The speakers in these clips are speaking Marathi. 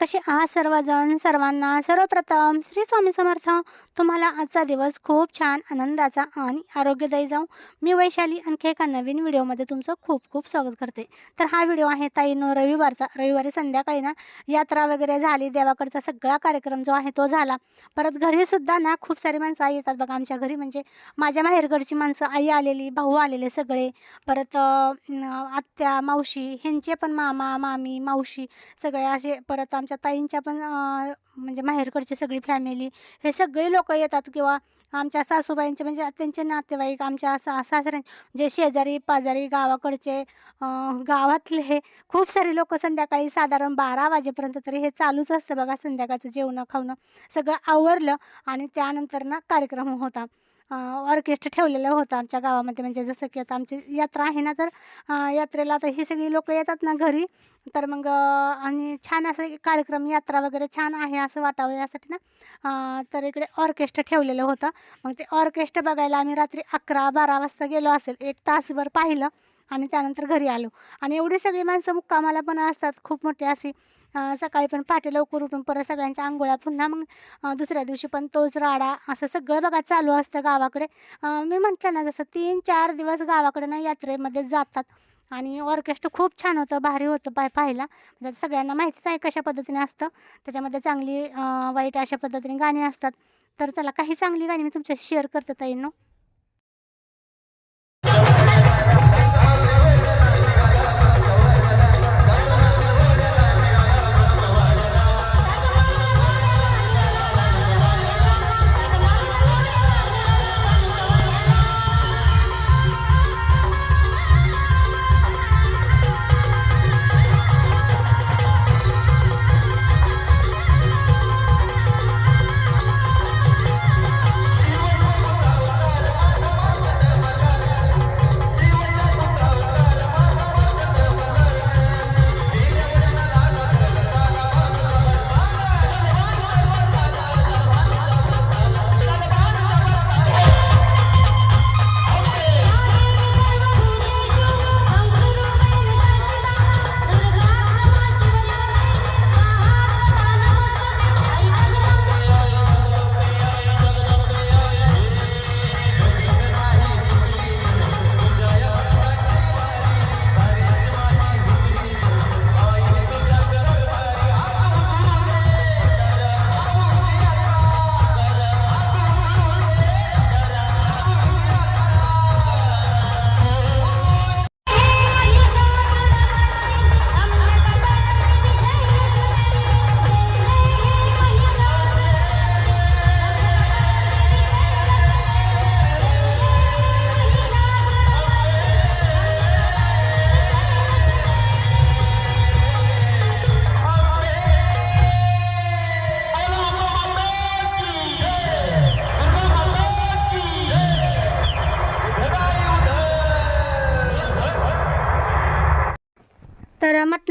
कसे आहात सर्वजण सर्वांना सर्वप्रथम श्री स्वामी समर्थ. तुम्हाला आजचा दिवस खूप छान आनंदाचा आणि आरोग्यदायी जाऊ. मी वैशाली आणखी एका नवीन व्हिडिओमध्ये तुमचं खूप खूप स्वागत करते. तर हा व्हिडिओ आहे ताईनो रविवारचा. रविवारी संध्याकाळी ना यात्रा वगैरे झाली. देवाकडचा सगळा कार्यक्रम जो आहे तो झाला. परत घरीसुद्धा ना खूप सारी माणसं आई येतात बघा आमच्या घरी. म्हणजे माझ्या माहेरगडची माणसं आई आलेली भाऊ आलेले सगळे. परत आत्या मावशी ह्यांचे पण मामा मामी मावशी सगळे असे परत आमच्या आमच्या ताईंच्या पण म्हणजे माहेरकडची सगळी फॅमिली हे सगळे लोक येतात किंवा आमच्या सासूबाईंचे म्हणजे त्यांचे नातेवाईक आमच्या सा सासऱ्यां जे शेजारी पाजारी गावाकडचे गावातले खूप सारे लोक संध्याकाळी साधारण बारा वाजेपर्यंत तरी हे चालूच असतं बघा संध्याकाळचं जेवणं खावणं सगळं आवरलं आणि त्यानंतर ना कार्यक्रम होता. ऑर्केस्ट्रा ठेवलेलं होतं आमच्या गावामध्ये. म्हणजे जसं की आता आमची यात्रा आहे ना तर यात्रेला आता ही सगळी लोक येतात ना घरी. तर मग आणि छान असं एक कार्यक्रम यात्रा वगैरे छान आहे असं वाटावं यासाठी ना. तर इकडे ऑर्केस्ट्रा ठेवलेलं होतं. मग ते ऑर्केस्ट्रा बघायला आम्ही रात्री अकरा बारा वाजता गेलो असेल. एक तासभर पाहिलं आणि त्यानंतर घरी आलो. आणि एवढी सगळी माणसं मुक्कामाला पण असतात. खूप मोठी अशी सकाळी पण पहाटे लवकर उठून परत सगळ्यांच्या आंघोळ्या पुन्हा मग दुसऱ्या दिवशी पण तोच राडा असं सगळं बघा चालू असतं गावाकडे. मी म्हटलं ना जसं तीन चार दिवस गावाकडे ना यात्रेमध्ये जातात आणि ऑर्केस्ट्रा खूप छान होतं भारी होतं पाय पाहायला. म्हणजे सगळ्यांना माहितीच आहे कशा पद्धतीने असतं. त्याच्यामध्ये चांगली वाईट अशा पद्धतीने गाणी असतात. तर चला काही चांगली गाणी मी तुमच्याशी शेअर करते ताईंनो.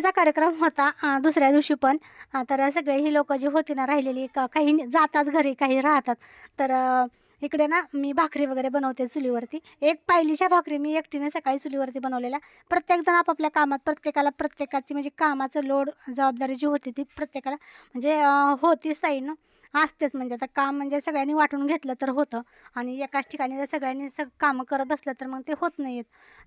लग्नाचा कार्यक्रम होता दुसऱ्या दिवशी पण. तर सगळे ही लोकं जी होती ना राहिलेली का काही जातात घरी काही राहतात. तर इकडे ना मी भाकरी वगैरे बनवते चुलीवरती. एक पायलीच्या भाकरी मी एकटीने सकाळी चुलीवरती बनवलेल्या. प्रत्येकजण आपापल्या कामात प्रत्येकाला प्रत्येकाची म्हणजे कामाचं लोड जबाबदारी जी होती ती प्रत्येकाला म्हणजे होतीच ताई ना असतेच. म्हणजे आता काम म्हणजे सगळ्यांनी वाटून घेतलं तर होतं आणि एकाच ठिकाणी जर सगळ्यांनी सग कामं करत बसलं तर मग ते होत नाहीत.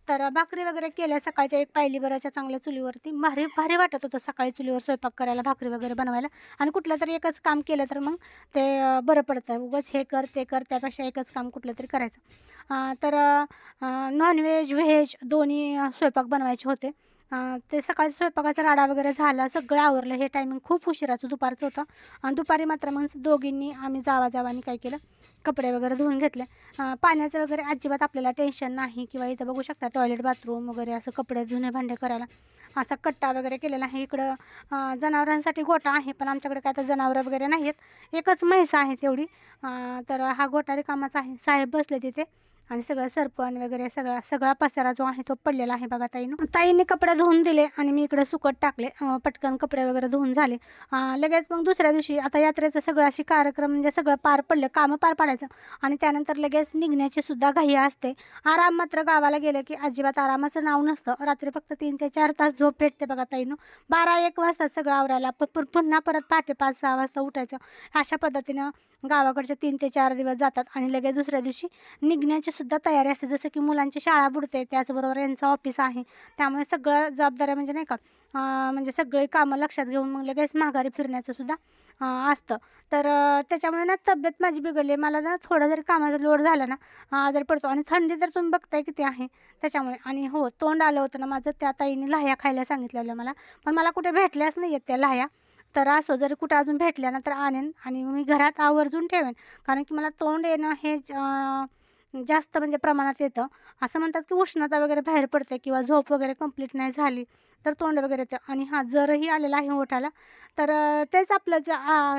तर भाकरी वगैरे केल्या सकाळच्या एक पायली बराच्या चांगल्या चुलीवरती. भारी भारी वाटत होतं सकाळी चुलीवर स्वयंपाक करायला भाकरी वगैरे बनवायला. आणि कुठलं तरी एकच काम केलं तर मग ते बरं पडतं. उगाच हे कर ते कर त्यापेक्षा एकच काम कुठलं तरी करायचं. तर नॉनव्हेज व्हेज दोन्ही स्वयंपाक बनवायचे होते. ते सकाळी स्वयंपाकाचा राडा वगैरे झाला सगळं आवरलं हे टायमिंग खूप उशिराचं दुपारचं होतं. आणि दुपारी मात्र मग दोघींनी आम्ही जावा जावानी काय केलं कपडे वगैरे धुवून घेतले. पाण्याचं वगैरे अजिबात आपल्याला टेन्शन नाही किंवा इथं बघू शकता टॉयलेट बाथरूम वगैरे असं कपडे धुणे भांडे करायला. असा कट्टा वगैरे केलेला आहे. इकडं जनावरांसाठी गोटा आहे पण आमच्याकडे काय तर जनावरं वगैरे नाही आहेत एकच म्हैस आहे तेवढी. तर हा गोटा रिकामाच आहे. साहेब बसले तिथे. आणि सगळं सरपण वगैरे सगळा सगळा पसारा जो आहे तो पडलेला आहे बघा ताईनं. ताईने कपडे धुवून दिले आणि मी इकडे सुकट टाकले. पटकन कपडे वगैरे धुवून झाले. लगेच मग दुसऱ्या दिवशी आता यात्रेचं सगळं अशी कार्यक्रम म्हणजे सगळं पार पडलं कामं पार पाडायचं. आणि त्यानंतर लगेच निघण्याची सुद्धा घाई असते. आराम मात्र गावाला गेलं की अजिबात आरामाचं नाव नसतं. रात्री फक्त तीन ते चार तास झोप भेटते बघा ताईनं. बारा एक वाजता सगळं आवरायला पुन्हा परत पहाटे पाच सहा वाजता उठायचं. अशा पद्धतीनं गावाकडचे तीन ते चार दिवस जातात आणि लगेच दुसऱ्या दिवशी निघण्याची सुद्धा तयारी असते. जसं की मुलांची शाळा बुडते त्याचबरोबर यांचं ऑफिस आहे. त्यामुळे सगळं जबाबदाऱ्या म्हणजे नाही का म्हणजे सगळे कामं लक्षात घेऊन मग लगेच माघारी फिरण्याचं सुद्धा असतं. तर त्याच्यामुळे ना तब्येत माझी बिघडली. मला ना थोडं जरी कामाचा लोड झाला ना अं, आजारी पडतो आणि थंडी तर तुम्ही बघताय किती आहे. त्याच्यामुळे आणि हो तोंड आलं होतं ना माझं त्या ताईने लाह्या खायला सांगितलेलं मला. पण मला कुठे भेटल्याच नाही आहेत त्या लाह्या. तर असो जर कुठं अजून भेटल्या ना तर आणेन आणि मी घरात आवर्जून ठेवेन. कारण की मला तोंड येणं हे ज- जास्त म्हणजे प्रमाणात येतं. असं म्हणतात की उष्णता वगैरे बाहेर पडते किंवा झोप वगैरे कंप्लीट नाही झाली तर तोंड वगैरे येतं. आणि हा जरही आलेला आहे ओठाला तर तेच आपलं जे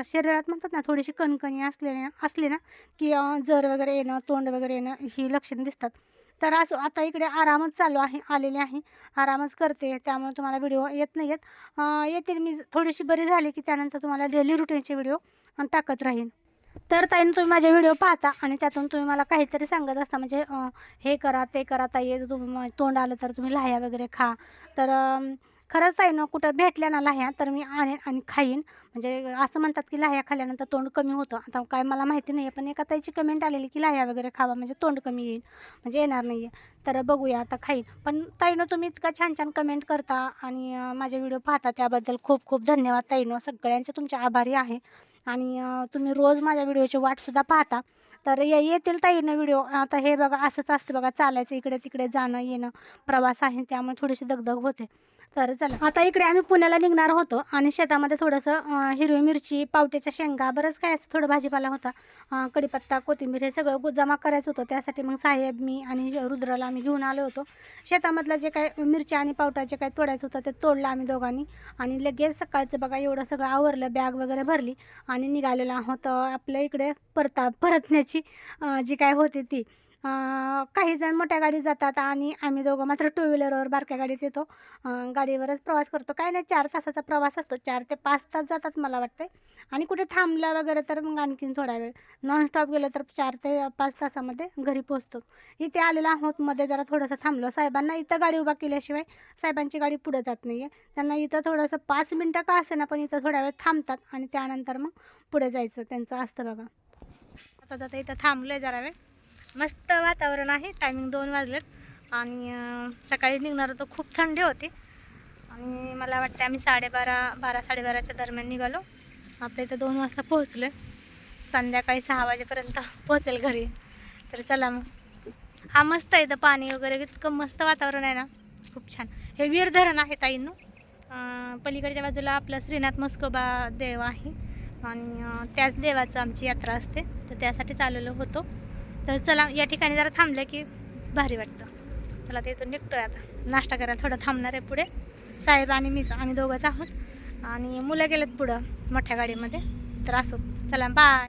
शरीरात म्हणतात ना थोडीशी कणकणी असलेली असली ना की जर वगैरे येणं तोंड वगैरे येणं ही लक्षणं दिसतात. तर असो आता इकडे आरामच चालू आहे आलेले आहे. आरामच करते त्यामुळे तुम्हाला व्हिडिओ येत नाही येत. येतील मी थोडीशी बरी झाली की त्यानंतर तुम्हाला डेली रुटीनचे व्हिडिओ टाकत राहीन. तर ताईनं तुम्ही माझे व्हिडिओ पाहता आणि त्यातून तुम्ही मला काहीतरी सांगत असता. म्हणजे हे करा ते करा ताई तुम्ही तोंड आलं तर तुम्ही लाह्या वगैरे खा. तर खरंच ताईनं कुठं भेटल्या ना लाह्या तर मी आणेन आणि खाईन. म्हणजे असं म्हणतात की लाह्या खाल्ल्यानंतर तोंड कमी होतं. आता काय मला माहिती नाही आहे पण एका ताईची कमेंट आलेली की लाह्या वगैरे खावा म्हणजे तोंड कमी येईल. म्हणजे येणार नाही आहे तर बघूया आता खाईन. पण ताईनं तुम्ही इतका छान छान कमेंट करता आणि माझे व्हिडिओ पाहता त्याबद्दल खूप खूप धन्यवाद ताईनं. सगळ्यांचे तुमचे आभारी आहे. आणि तुम्ही रोज माझ्या व्हिडिओची वाटसुद्धा पाहता. तर ये येतील ताईनं व्हिडिओ. आता हे बघा असंच असतं बघा चालायचं इकडे तिकडे जाणं येणं प्रवास आहे त्यामुळे थोडीशी दगदग होते. तर चला. आता इकडे आम्ही पुण्याला निघणार होतो आणि शेतामध्ये थोडंसं हिरवी मिरची पावट्याच्या शेंगा बरंच काय असं थोडं भाजीपाला होता. कडीपत्ता कढीपत्ता कोथिंबीर हे सगळं जमा करायचं होतं. त्यासाठी मग साहेब मी आणि रुद्राला आम्ही घेऊन आलो होतो. शेतामधलं जे काय मिरच्या आणि पावटा जे काय तोडायचं होतं ते तोडलं आम्ही दोघांनी. आणि लगेच सकाळचं बघा एवढं सगळं आवरलं बॅग वगैरे भरली आणि निघालेलं आहोत आपल्या इकडे परता परतण्याची जी काय होती ती. काही जण मोठ्या गाडीत जातात आणि आम्ही दोघं मात्र टू व्हीलरवर बारक्या गाडीत येतो. गाडीवरच प्रवास करतो. काय नाही चार तासाचा प्रवास असतो. चार ते पाच तास जातात मला वाटते आणि कुठे थांबलं वगैरे तर मग आणखीन थोडा वेळ. नॉनस्टॉप गेलं तर चार ते पाच तासामध्ये घरी पोचतो इथे आलेलो आहोत. मध्ये जरा थोडंसं थांबलो. साहेबांना इथं गाडी उभा केल्याशिवाय साहेबांची गाडी पुढे जात नाही आहे त्यांना इथं थोडंसं पाच मिनटं का असे ना पण इथं थोड्या वेळ थांबतात आणि त्यानंतर मग पुढे जायचं. त्यांचं असतं बघा. आता आता इथं थांबलं आहे जरा वेळ. मस्त वातावरण आहे. टायमिंग दोन वाजलेत. आणि सकाळी निघणार होतो. खूप थंडी होती. आणि मला वाटतं आम्ही साडेबारा बारा साडेबाराच्या दरम्यान निघालो. आता इथं दोन वाजता पोहोचलो संध्याकाळी सहा वाजेपर्यंत पोहोचेल घरी. तर चला मग. हा मस्त आहे इथं पाणी वगैरे. इतकं मस्त वातावरण आहे ना. खूप छान. हे वीर धरण आहे ताईंनो. पलीकडच्या बाजूला आपलं श्रीनाथ मस्कोबा देव आहे. आणि त्याच देवाचं आमची यात्रा असते. तर त्यासाठी चाललो होतो. तर चला या ठिकाणी जरा थांबलं की भारी वाटतं. चला ते इथून निघतोय आता. नाश्ता करायला थोडं थांबणार आहे पुढे. साहेब आणि मीच आम्ही दोघंच आहोत. आणि मुलं गेलेत पुढं मोठ्या गाडीमध्ये. तर असो. चला बाय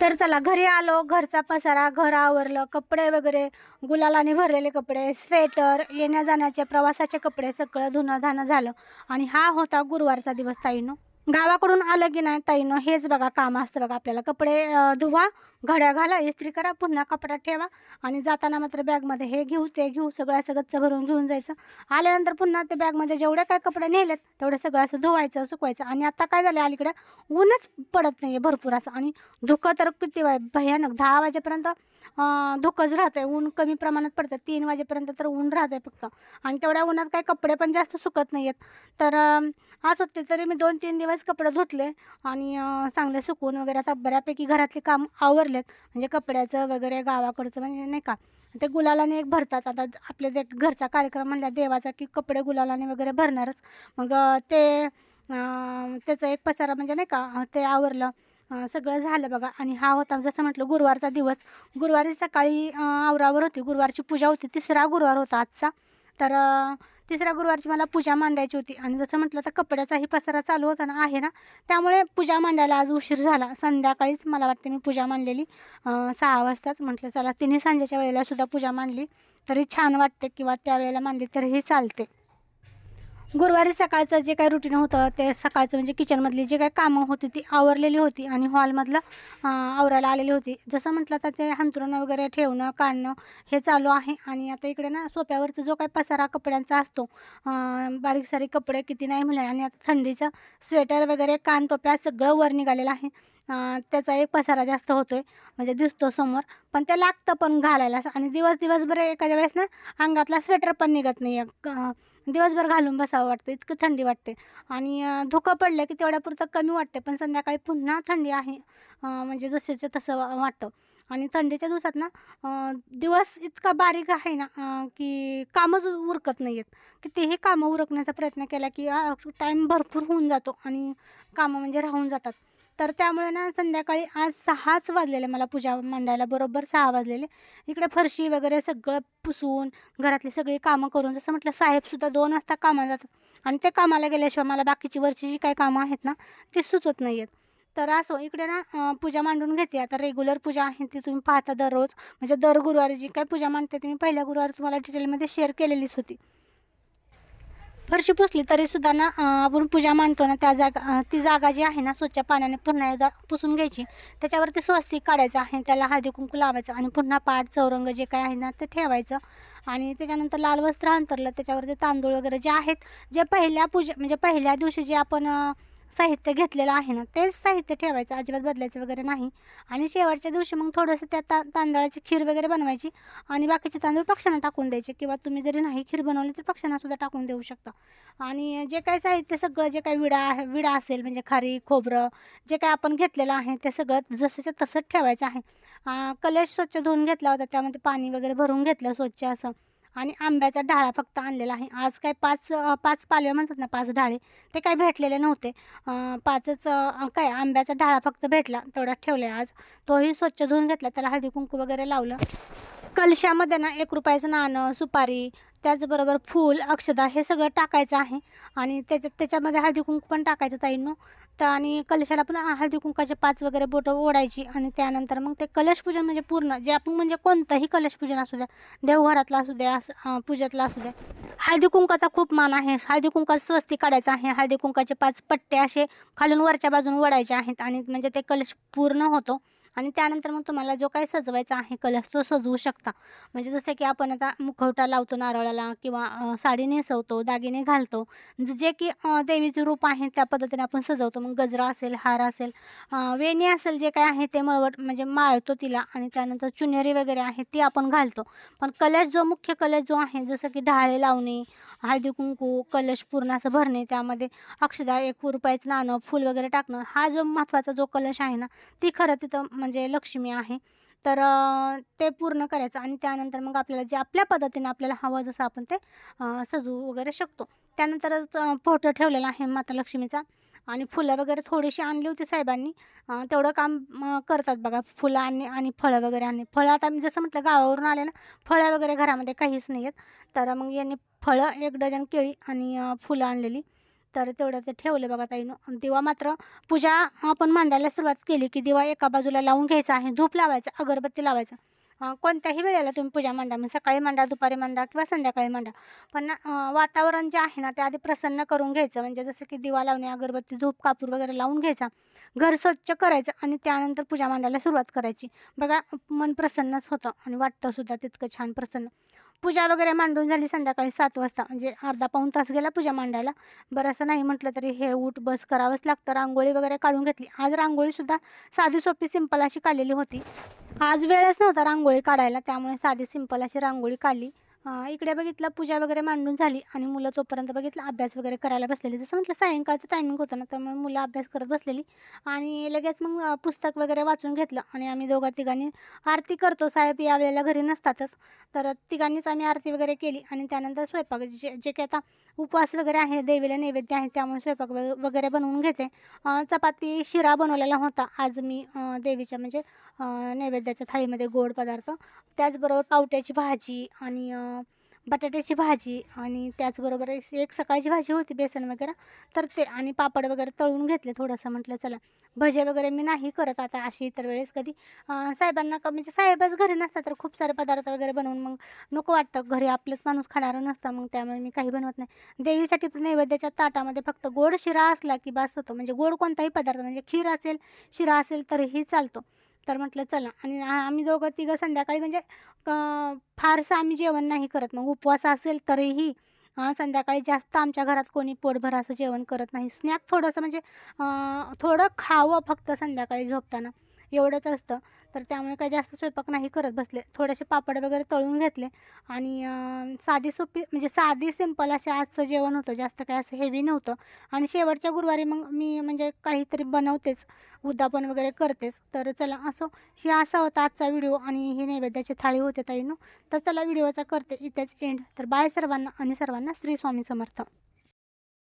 तर चला घरी आलो. घरचा पसारा घर आवरलं. कपडे वगैरे गुलालाने भरलेले कपडे स्वेटर येण्या जाण्याचे प्रवासाचे कपडे सगळं धुणं धाणं झालं. आणि हा होता गुरुवारचा दिवस ताईनो. गावाकडून आलं की नाही ताईनं हेच बघा काम असतं बघा आपल्याला. कपडे धुवा घड्या घाला इस्त्री करा पुन्हा कपड्यात ठेवा आणि जाताना मात्र बॅगमध्ये हे घेऊ ते घेऊ सगळं असं गच्च भरून घेऊन जायचं. आल्यानंतर पुन्हा ते बॅगमध्ये जेवढे काय कपडे नेलेत तेवढे सगळं असं धुवायचं सुकवायचं आणि आता काय झालं अलीकडे? ऊनच पडत नाही आहे भरपूर असं आणि धुकं तर किती भयानक. दहा वाजेपर्यंत धुकंच राहतं आहे ऊन कमी प्रमाणात पडतं तीन वाजेपर्यंत तर ऊन राहतं आहे फक्त. आणि तेवढ्या उन्हात काही कपडे पण जास्त सुकत नाही आहेत तर असं होते तरी मी दोन तीन दिवस कपडे धुतले आणि चांगले सुकून वगैरे आता बऱ्यापैकी घरातले काम आवरलेत. म्हणजे कपड्याचं वगैरे गावाकडचं म्हणजे नाही का. ते गुलालाने एक भरतात. आता आपले जे घरचा कार्यक्रम म्हणला देवाचा की कपडे गुलालाने वगैरे भरणारच. मग ते त्याचं एक पसारा म्हणजे नाही का ते आवरलं. सगळं झालं बघा. आणि हा होता जसं म्हटलं गुरुवारचा दिवस. गुरुवारी सकाळी आवरावर होती. गुरुवारची पूजा होती. तिसरा गुरुवार होता आजचा. तर तिसऱ्या गुरुवारची मला पूजा मांडायची होती. आणि जसं म्हटलं तर कपड्याचाही पसारा चालू होता ना आहे ना? त्यामुळे पूजा मांडायला आज उशीर झाला. संध्याकाळीच मला वाटते मी पूजा मांडलेली. सहा वाजताच म्हटलं चला तिन्ही सांजेच्या वेळेला सुद्धा पूजा मांडली. तरी छान वाटते किंवा त्यावेळेला मांडली तरीही चालते. गुरुवारी सकाळचं जे काही रुटीन होतं ते सकाळचं म्हणजे किचनमधली जे काही कामं होती ती आवरलेली होती आणि हॉलमधलं आवरायला आलेली होती. जसं म्हटलं तर ते हंतरुणं वगैरे ठेवणं काढणं हे चालू आहे. आणि आता इकडे ना सोप्यावरचं जो काही पसारा कपड्यांचा असतो बारीक सारीक कपडे किती नाही मिळाले आणि आता थंडीचं स्वेटर वगैरे कानटोप्या सगळं वर निघालेलं आहे. त्याचा एक पसारा जास्त होतोय म्हणजे दिसतो समोर. पण ते लागतं पण घालायला. आणि दिवस दिवसभर एखाद्या वेळेस ना अंगातला स्वेटर पण निघत नाही अं, दिवसभर घालून बसावं वाटतं इतकं थंडी वाटते. आणि धुकं पडलं की तेवढ्यापुरतं कमी वाटते पण संध्याकाळी पुन्हा थंडी आहे म्हणजे जसेच्या तसं वाटतं. आणि थंडीच्या दिवसात ना दिवस इतका बारीक आहे ना की कामच उरकत नाही आहेत कितीही कामं उरकण्याचा प्रयत्न केला की टाईम भरपूर होऊन जातो आणि कामं म्हणजे राहून जातात. तर त्यामुळे ना संध्याकाळी आज सहाच वाजलेले मला पूजा मांडायला बरोबर सहा वाजलेले. इकडे फरशी वगैरे सगळं पुसून घरातली सगळी कामं करून जसं म्हटलं साहेबसुद्धा दोन वाजता कामाला जातात. आणि ते कामाला गेल्याशिवाय मला बाकीची वरची जी काही कामं आहेत ना ती सुचत नाही आहेत. तर असो इकडे ना पूजा मांडून घेते. आता रेग्युलर पूजा आहे ती तुम्ही पाहता दररोज. म्हणजे दर गुरुवारी जी काही पूजा मांडते ती मी पहिल्या गुरुवारी तुम्हाला डिटेलमध्ये शेअर केलेलीच होती. फरशी पुसली तरीसुद्धा ना आपण पूजा मांडतो ना त्या जागा ती जागा जी आहे ना स्वच्छ पाण्याने पुन्हा एकदा पुसून घ्यायची. त्याच्यावरती स्वस्तिक काढायचं आहे त्याला हळदी कुंकू लावायचं आणि पुन्हा पाठ चौरंग जे काय आहे ना ते ठेवायचं. आणि त्याच्यानंतर लाल वस्त्र अंतरलं त्याच्यावरती तांदूळ वगैरे जे आहेत जे पहिल्या पूजे म्हणजे पहिल्या दिवशी जे आपण साहित्य घेतलेलं आहे ना तेच साहित्य ठेवायचं अजिबात बदलायचं वगैरे नाही. आणि शेवटच्या दिवशी मग थोडंसं त्या ता तांदळाची खीर वगैरे बनवायची आणि बाकीचे तांदूळ पक्ष्यांना टाकून द्यायचे किंवा तुम्ही जरी नाही खीर बनवली तर पक्ष्यांनासुद्धा टाकून देऊ शकता. आणि जे काही साहित्य सगळं जे काही विडा आहे विडा असेल म्हणजे खारी खोबरं जे काही आपण घेतलेलं आहे ते सगळं जसंच्या तसंच ठेवायचं आहे. कलश स्वच्छ धुवून घेतला होता त्यामध्ये पाणी वगैरे भरून घेतलं स्वच्छ असं. आणि आंब्याचा ढाळा फक्त आणलेला आहे. आज काय पाच पाच पालव्या म्हणतात ना पाच ढाळे ते काही भेटलेले नव्हते. पाचच काय आंब्याचा ढाळा फक्त भेटला तेवढाच ठेवला आज. तोही स्वच्छ धुवून घेतला त्याला हळदी कुंकू वगैरे लावलं. कलशामध्ये ना एक रुपयाचं नाणं सुपारी त्याचबरोबर फूल अक्षदा हे सगळं टाकायचं आहे. आणि त्याच्यात त्याच्यामध्ये हळदी कुंकू पण टाकायचं ताईंनो. तर आणि कलशाला पण हळदी कुंकाचे पाच वगैरे बोटं ओढायची आणि त्यानंतर मग ते कलशपूजन म्हणजे पूर्ण जे आपण म्हणजे कोणतंही कलशपूजन असू द्या देवघरातलं असू द्या असं, पूजेतलं असू द्या. हळदी कुंकाचा खूप मान आहे. हळदी कुंकाचं स्वस्ती काढायचं आहे. हळदी कुंकाचे पाच पट्टे असे खालून वरच्या बाजून ओढायचे आहेत आणि म्हणजे ते कलश पूर्ण होतो. आणि त्यानंतर मग तुम्हाला जो काही सजवायचा आहे कलश तो सजवू शकता. म्हणजे जसं की आपण आता मुखवटा लावतो नारळाला किंवा साडी नेसवतो दागिने घालतो. जे की देवीचे रूप आहे त्या पद्धतीने आपण सजवतो. मग गजरा असेल हार असेल वेणी असेल जे काय आहे ते मळवट म्हणजे माळतो तिला. आणि त्यानंतर चुनेरी वगैरे आहे ती आपण घालतो. पण कलश जो मुख्य कलश जो आहे जसं की ढाळे लावणे हळदी कुंकू कलश पूर्ण असं भरणे त्यामध्ये अक्षदा एक रुपयाचं नाणं फूल वगैरे टाकणं. हा जो महत्त्वाचा जो कलश आहे ना ती खरं तिथं म्हणजे लक्ष्मी आहे. तर ते पूर्ण करायचं आणि त्यानंतर मग आपल्याला जे आपल्या पद्धतीने आपल्याला हवं जसं आपण ते सजवू वगैरे शकतो. त्यानंतरच फोटो ठेवलेला आहे माता लक्ष्मीचा. आणि फुलं वगैरे थोडीशी आणली होती साहेबांनी. तेवढं काम करतात बघा. फुलं आणणे आणि फळं वगैरे आणणे फळं आता मी जसं म्हटलं गावावरून आले ना फळं वगैरे घरामध्ये काहीच नाही आहेत तर मग यांनी फळं एक डझन केळी आणि फुलं आणलेली. तर तेवढं ते ठेवलं बघा ताईनं. दिवा मात्र पूजा आपण मांडायला सुरुवात केली की दिवा एका बाजूला लावून घ्यायचा आहे. धूप लावायचं अगरबत्ती लावायचं. कोणत्याही वेळेला तुम्ही पूजा मांडा म्हणजे सकाळी मांडा दुपारी मांडा किंवा संध्याकाळी मांडा. पण वातावरण जे आहे ना ते आधी प्रसन्न करून घ्यायचं. म्हणजे जसं की दिवा लावणे अगरबत्ती धूप कापूर वगैरे लावून घ्यायचा. घर स्वच्छ करायचं आणि त्यानंतर पूजा मांडायला सुरुवात करायची. बघा मन प्रसन्नच होतं आणि वाटतं सुद्धा तितकं छान प्रसन्न. पूजा वगैरे मांडून झाली संध्याकाळी सात वाजता. म्हणजे अर्धा पाऊण तास गेला पूजा मांडायला. बरं असं नाही म्हटलं तरी हे उठ बस करावंच लागतं. रांगोळी वगैरे काढून घेतली. आज रांगोळीसुद्धा साधी सोपी सिंपल अशी काढलेली होती. आज वेळच नव्हता रांगोळी काढायला. त्यामुळे साधी सिंपल अशी रांगोळी काढली. इकडे बघितलं पूजा वगैरे मांडून झाली आणि मुलं तोपर्यंत बघितलं अभ्यास वगैरे करायला बसलेली. जसं म्हटलं सायंकाळचं टायमिंग होतं ना त्यामुळे मुलं अभ्यास करत बसलेली. आणि लगेच मग पुस्तक वगैरे वाचून घेतलं आणि आम्ही दोघा तिघांनी आरती करतो. साहेब यावेळेला घरी नसतातच. तर तिघांनीच आम्ही आरती वगैरे केली आणि त्यानंतर स्वयंपाक जे जे काही आता उपवास वगैरे आहे देवीला नैवेद्य आहे त्यामुळे स्वयंपाक वगैरे वगैरे बनवून घेते. चपाती शिरा बनवलेला होता. आज मी देवीच्या म्हणजे नैवेद्याच्या थाळीमध्ये गोड पदार्थ त्याचबरोबर पावट्याची भाजी आणि बटाट्याची भाजी आणि त्याचबरोबर एक एक सकाळची भाजी होती बेसन वगैरे तर ते आणि पापड वगैरे तळून घेतले थोडंसं म्हटलं चला. भजे वगैरे मी नाही करत आता अशी इतर वेळेस कधी. साहेबांना क म्हणजे साहेबच घरी नसतात तर खूप सारे पदार्थ वगैरे बनवून मग नको वाटतं. घरी आपलंच माणूस खाणारं नसतं मग त्यामुळे मी काही बनवत नाही. देवीसाठी नैवेद्याच्या ताटामध्ये फक्त गोड शिरा असला की बास होतो. म्हणजे गोड कोणताही पदार्थ म्हणजे खीर असेल शिरा असेल तरीही चालतो. तर म्हटलं चला. आणि आम्ही दोघं तिघं संध्याकाळी म्हणजे फारसं आम्ही जेवण नाही करत. मग उपवास असेल तरीही संध्याकाळी जास्त आमच्या घरात कोणी पोटभर असं जेवण करत नाही. स्नॅक थोडंसं म्हणजे थोडं खावं फक्त संध्याकाळी झोपताना. एवढंच असतं. तर त्यामुळे काही जास्त स्वयंपाक नाही करत बसले. थोडेसे पापड वगैरे तळून घेतले आणि साधी सोपी म्हणजे साधी सिंपल असे आजचं जेवण होतं. जास्त काय असं हेवी नव्हतं. आणि शेवटच्या गुरुवारी मग मी म्हणजे काहीतरी बनवतेच. उद्दापन वगैरे करतेच. तर चला असो ही असा होता आजचा व्हिडिओ आणि ही नैवेद्याची थाळी होते ताईनो. तर चला व्हिडिओचा करते इथेच एंड तर बाय सर्वांना आणि सर्वांना श्री स्वामी समर्थ.